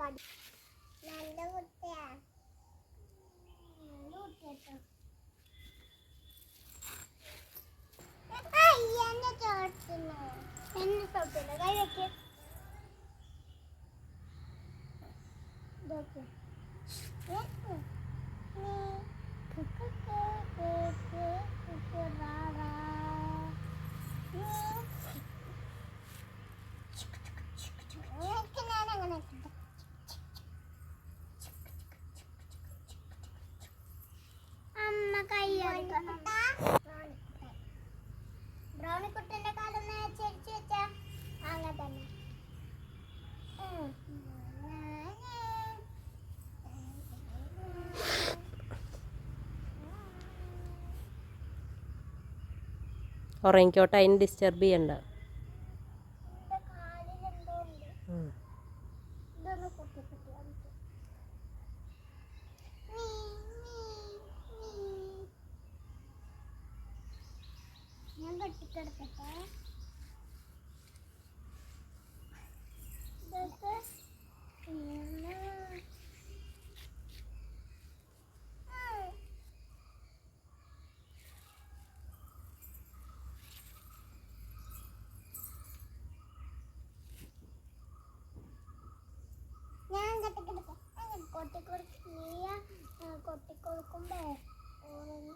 കടി. നല്ല കുട്ടിയാ നല്ല കുട്ടിയാട്ടോ എന്നെ എന്നെ ചോട്ടില്ല കൈ വെക്കേ. ഇതൊക്കെ ബ്രൗണിക്കുട്ടന്റെ കാലൊന്ന് ചരിച്ചു വെച്ചാ അങ്ങനെ തന്നെ. ഉറങ്ങിക്കോട്ടെ അതിന് ഡിസ്റ്റർബ് ചെയ്യണ്ട. ഇതൊന്ന് കുത്തി കുത്തി കൊട്ടിക്കൊടുക്ക് നീയ കൊട്ടിക്കൊടുക്കുമ്പോ ഓരോന്ന്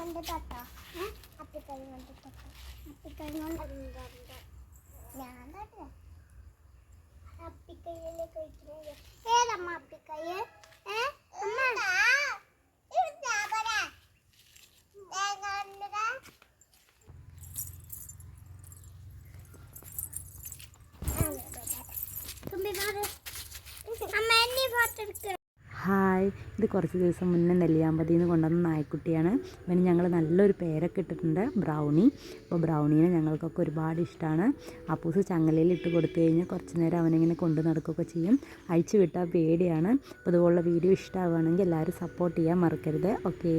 അപ്പിക്കൈ കൊണ്ട് തൊട്ടോ അപ്പിക്കൈ കൊണ്ട് തൊട്ടോ അപ്പിക്കൈ കൊണ്ട് ഞാൻ തൊട്ടില്ല അപ്പിക്കൈയിലെ കഴിക്കുന്നത് ഏതമ്മ അപ്പിക്കൈ ഏ അമ്മ അമ്മ എന്നെ ഫോട്ടോ എടുക്ക ഹായ്. ഇത് കുറച്ച് ദിവസം മുന്നേ നെല്ലിയാമ്പതിയിൽ നിന്ന് കൊണ്ടുവന്ന നായ്ക്കുട്ടിയാണ്. ഇവന് ഞങ്ങൾ നല്ലൊരു പേരൊക്കെ ഇട്ടിട്ടുണ്ട് ബ്രൗണി. അപ്പോൾ ബ്രൗണീനെ ഞങ്ങൾക്കൊക്കെ ഒരുപാട് ഇഷ്ടമാണ് അപ്പൂസ് ചങ്ങലയിൽ ഇട്ട് കൊടുത്തു കഴിഞ്ഞാൽ കുറച്ച് നേരം അവനിങ്ങനെ കൊണ്ടു നടക്കുകയൊക്കെ ചെയ്യും. അഴിച്ചു വിട്ടാൽ പേടിയാണ്. അപ്പോൾ ഇതുപോലുള്ള വീഡിയോ ഇഷ്ടമാവുകയാണെങ്കിൽ എല്ലാവരും സപ്പോർട്ട് ചെയ്യാൻ മറക്കരുത്. ഓക്കെ